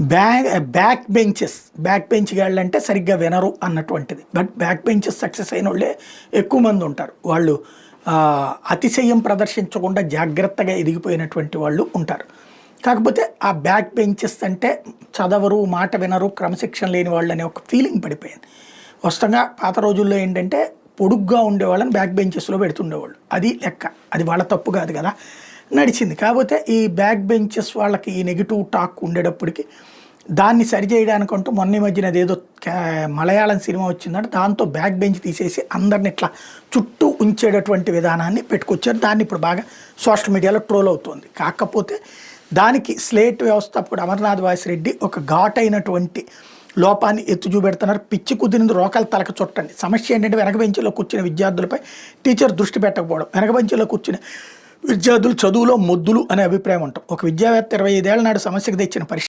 Back back benches back bench గాళ్ళు అంటే సరిగ్గా వినరు అన్నటువంటిది. బట్ బ్యాక్ బెంచెస్ సక్సెస్ అయిన వాళ్ళే ఎక్కువ మంది ఉంటారు. వాళ్ళు అతిశయం ప్రదర్శించకుండా జాగ్రత్తగా ఎదిగిపోయినటువంటి వాళ్ళు ఉంటారు. కాకపోతే ఆ బ్యాక్ బెంచెస్ అంటే చదవరు మాట వినరు క్రమశిక్షణ లేని వాళ్ళు అనే ఒక ఫీలింగ్ పడిపోయింది. వస్తంగా పాత రోజుల్లో ఏంటంటే పొడుగ్గా ఉండేవాళ్ళని బ్యాక్ బెంచెస్లో పెడుతుండేవాళ్ళు. అది లెక్క. అది వాళ్ళ తప్పు కాదు కదా. నడిచింది. కాకపోతే ఈ బ్యాక్ బెంచెస్ వాళ్ళకి ఈ నెగిటివ్ టాక్ ఉండేటప్పటికి దాన్ని సరిచేయడానికంటూ మొన్న ఈ మధ్యన ఏదో మలయాళం సినిమా వచ్చిందంటే. దాంతో బ్యాక్ బెంచ్ తీసేసి అందరిని ఇట్లా చుట్టూ ఉంచేటటువంటి విధానాన్ని పెట్టుకొచ్చారు. దాన్ని ఇప్పుడు బాగా సోషల్ మీడియాలో ట్రోల్ అవుతుంది. కాకపోతే దానికి స్లేట్ వ్యవస్థాపకుడు అమర్నాథ్ వాసిరెడ్డి ఒక ఘాటైనటువంటి లోపాన్ని ఎత్తు చూపెడుతున్నారు. పిచ్చి కుదిరింది రోకలు తలక చుట్టండి. సమస్య ఏంటంటే వెనక బెంచ్లో కూర్చున్న విద్యార్థులపై టీచర్ దృష్టి పెట్టకపోవడం. వెనక బెంచ్లో కూర్చునే విద్యార్థులు చదువులో మొద్దులు అనే అభిప్రాయం ఉంటాం ఒక విద్యావేత్త ఇరవై ఐదేళ్ళ నాడు సమస్యకు తెచ్చిన పరిష్కారం